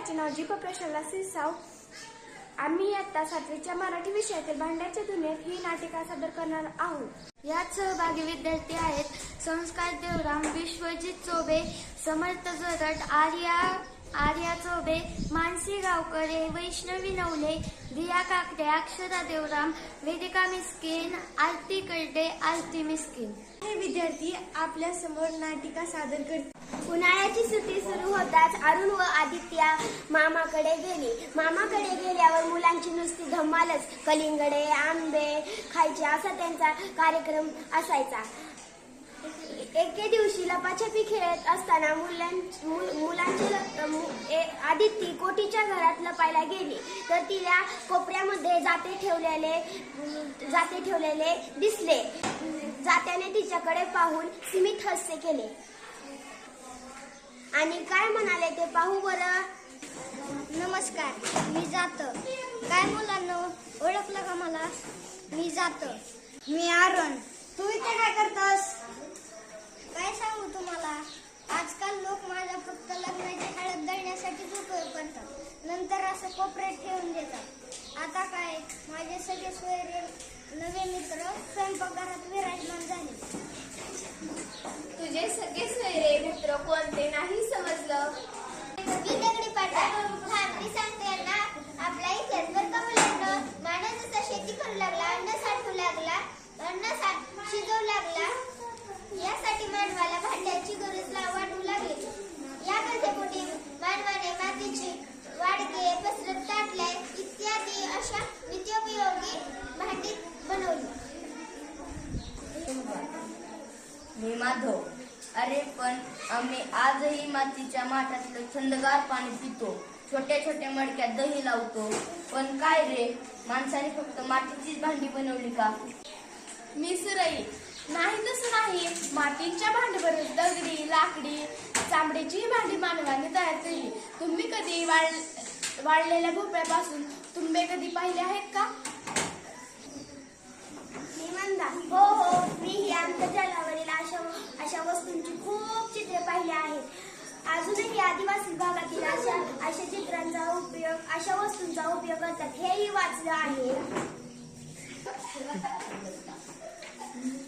माझे नाव जी प्रशाला सिरसाव आम्ही आता सातवीच्या मराठी विषयातील भांड्याच्या दुनियेत ही नाटिका सादर करणार आहोत. यात सहभागी विद्यार्थी आहेत संस्कार देवराम विश्वजित चोबे समर्थ जरट आर्या आर्या चोबे मानसी गावकरे वैष्णवी नवले दिया काकडे अक्षरा देवराम वेदिका मिस्किन आरती कर्डे आरती मिस्किन. हे विद्यार्थी आपल्यासमोर नाटिका सादर करतात. उन्हाळ्याची सुट्टी सुरू होताच अरुण व आदित्य मामाकडे गेली. मामाकडे गेल्यावर मुलांची नुसती धम्मालच कलिंगडे आंबे खायचे असा त्यांचा कार्यक्रम असायचा. एके दिवशी लपाछपी खेळत असताना मुलांची मुलांचे आदिती कोटीच्या घरात लपायला गेली. तर तिला कोपऱ्यामध्ये जाते ठेवलेले जाते ठेवलेले दिसले. जात्याने तिच्याकडे पाहून सीमित हास्य केले. आणि काय म्हणाले ते पाहू बरं? नमस्कार मी जात. काय मुलांना ओळखलं का मला? मी जात. मी आरण तू इथे काय करतोस? काय सांगू तुम्हाला? आजकाल लोक माझ्या फक्त लग्नाच्या हळद दळण्यासाठीच उपयोग करतात नंतर असं कोपऱ्यात ठेवून देतात. आता काय? माझे सगळे सोयरे नवे मित्र स्वयंपाकघरात विराजमान झाले. तुझे सगळे सोयरे मित्र कोणते नाही समजलं? मी आपला इतिहास शेती करू लागला अन्न साठवू लागला अन्न लागला. यासाठी मानवाला गरज लागली. मानवाने मातीची इत्यादी अशा भांडी बनवली. माधव. अरे पण आम्ही आजही मातीच्या माठातलं थंडगार पाणी पितो. छोट्या छोट्या मडक्यात दही लावतो. पण काय रे? माणसाने फक्त मातीचीच भांडी बनवली का? मी सुरई. नाही तसं नाही. मातीच्या भांडीवरच दगडी लाकडी चांबडीची भांडी मानवाने तयार केली. तुम्ही कधी वाळ वाळलेल्या भोपळ्यापासून तुंबे कधी पाहिले आहेत का? मी म्हणता हो हो मी ही आंतरजालावरील अशा अशा वस्तूंची खूप चित्रे पाहिली आहेत. अजूनही आदिवासी भागातील अशा अशा चित्रांचा उपयोग अशा वस्तूंचा उपयोग करतात हेही वाचलं आहे.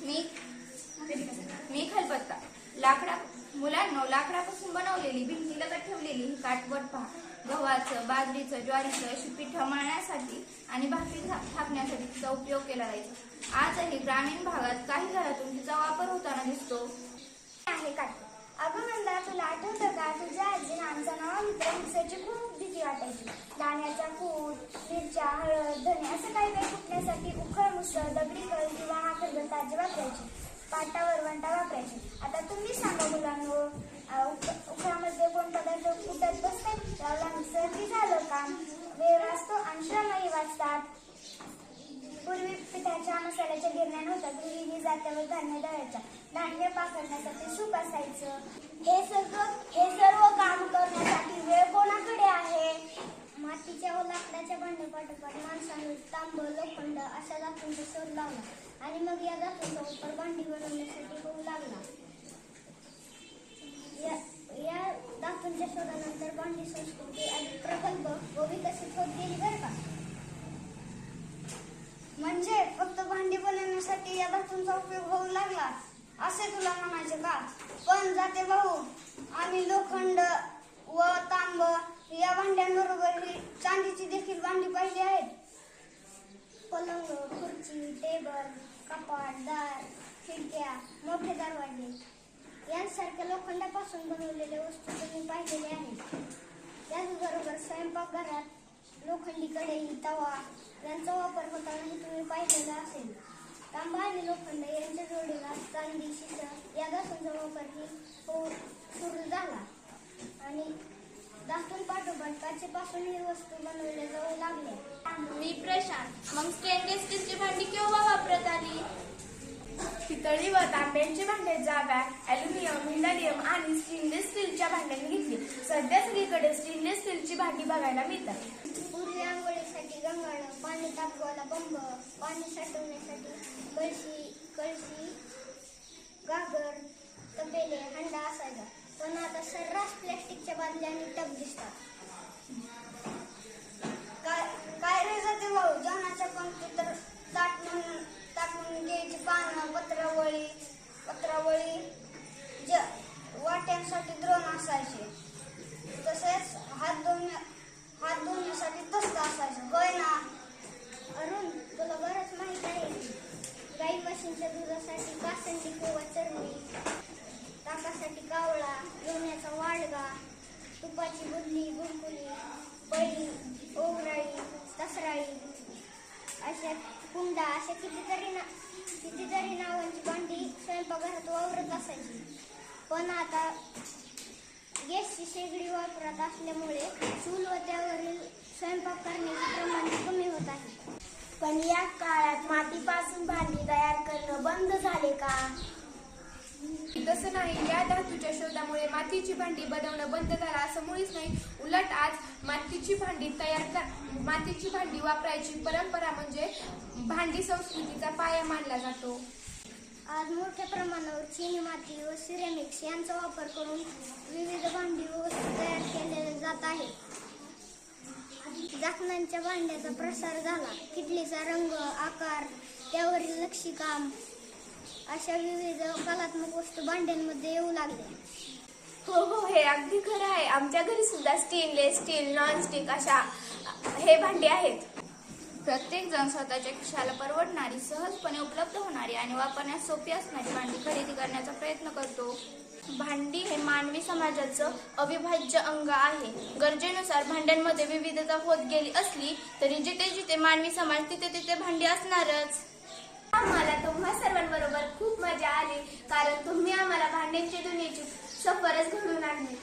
मी मी खलबत्ता. लाकडा मुलांना लाकडापासून बनवलेली भिंतीला ठेवलेली ही काटवट पहा. गव्हाचं बाजरीचं ज्वारीचं अशी पिठं मळण्यासाठी आणि भाकरी थापण्यासाठी तिचा उपयोग केला जायचा. आजही ग्रामीण भागात काही घरातून तिचा वापर होताना दिसतो. आहे का अगं मंदा तुला आठवतं का? तुझ्या आजी आमचा नाव मित्र मिक्सरची खूप भीती वाटायची. दाण्याचा कूट मिरच्या हळद धने असं काही काही कुटण्यासाठी उखळ मुसळ दगडी कळ किंवा हा ताजी वापरायची. पाटा वरवंटा वापरायची. आता तुम्ही सांगा मुलांनो उखळामध्ये कोण पदार्थ कुठत बसतात त्याला मिक्सरची झालं काम वेळ वाचतो आणि श्रमही वाचतात. पूर्वी पिठाच्या मसाल्याच्या गिरण्या नव्हत्या पूर्वी जात्यावर धान्य दळायच्या. धान्य पाकडण्यासाठी सूप असायचं. हे सगळं हे सर्व काम करण्यासाठी वेळ कोणाकडे आहे? मातीच्या व लाकडाच्या भांड्यापाठोपाठ माणसाने तांब लोखंड अशा धातूंचा शोध लावला. आणि मग या धातूंचा वापर भांडी बनवण्यासाठी होऊ लागला या या धातूंच्या शोधानंतर भांडी संस्कृती अधिक प्रकल्प व विकसित होत गेली बरं का म्हणजे फक्त भांडी बनवण्यासाठी उपयोग होऊ लागला असे तुला म्हणायचे का? पण जाते भाऊ आम्ही लोखंड व तांब या भांड्यांबरोबर ही चांदीची देखील भांडी पाहिली आहेत. पलंग खुर्ची टेबल कपाट दार खिडक्या मोठे दरवाजे यांसारख्या लोखंडापासून बनवलेल्या वस्तू तुम्ही पाहिलेल्या आहेत. त्याचबरोबर स्वयंपाकघरात लोखंडी कढई तवा यांचा वापर होतानाही तुम्ही पाहिलेला असेल. तांबा आणि लोखंड यांच्या जोडीला चांदी शिसं या धातूंचा वापरही होऊ सुरू झाला आणि धातून पाठोपाठ काचेपासून ही वस्तू बनवल्या जाऊ लागल्या मी प्रशांत. मग स्टेनलेस स्टीलची भांडी केव्हा पितळी व तांब्यांची भांडे जागा अल्युमिनियम हिलाडियम आणि स्टेनलेस स्टीलच्या भांड्यांनी घेतली. सध्या सगळीकडे स्टेनलेस स्टीलची भांडी बघायला मिळतात. पूर्वी आंघोळीसाठी गंगाळं पाणी तापवायला बंब पाणी साठवण्यासाठी कळशी कळशी गागर तपेले हंडा असायचा. पण आता सर्रास प्लॅस्टिकच्या बादल्या आणि टब दिसतात. म्हणून पानं पत्रावळी पत्रावळी ज वाट्यांसाठी द्रोण असायचे. तसेच हात धुण्या हात धुण्यासाठी तस्त असायचं. होय ना अरुण तुला बरंच माहीत आहे. गाई म्हशींच्या दुधासाठी कासंडी किंवा चरणी ताकासाठी कावळा लोण्याचा वाडगा तुपाची बुदली बुलबुली बळी ओगराळी तसराळी अशा कुंडा अशा कितीतरी ना कितीतरी नावांची भांडी स्वयंपाकघरात वावरत असायची. पण आता गॅसची शेगडी वापरत असल्यामुळे चूल व त्यावरील स्वयंपाक करण्याचे प्रमाण कमी होत आहे. पण या काळात मातीपासून भांडी तयार करणं बंद झाले का? नाही. या धातूच्या शोधामुळे मातीची भांडी बनवणं बंद झालं. असं मुळीच नाही. उलट आज मातीची भांडी तयार कर मातीची भांडी वापरायची परंपरा म्हणजे भांडी संस्कृतीचा पाया मानला जातो. आज मोठ्या प्रमाणावर चिनी माती व सिरेमिक्स यांचा वापर करून विविध भांडी व वस्तू तयार केले जात आहेत. झाकणांच्या भांड्याचा प्रसार झाला. किडलीचा रंग आकार त्यावरील नक्षीकाम अशा विविध कलात्मक वस्तू भांड्यांमध्ये येऊ लागल्या हो हो हे अगदी खरं आहे. आमच्या घरी सुद्धा स्टेनलेस स्टील नॉनस्टिक अशा हे भांडी आहेत. प्रत्येक जण स्वतःच्या खिशाला परवडणारी सहजपणे उपलब्ध होणारी आणि वापरण्यास सोपी असणारी भांडी खरेदी करण्याचा प्रयत्न करतो. भांडी हे मानवी समाजाचं अविभाज्य अंग आहे. गरजेनुसार भांड्यांमध्ये विविधता होत गेली असली तरी जिथे जिथे मानवी समाज तिथे तिथे भांडी असणारच. आम्हाला तुम्हा सर्वांबरोबर खूप मजा आली कारण तुम्ही आम्हाला भांडण्याची दुनियेची सफरच घडून आणली.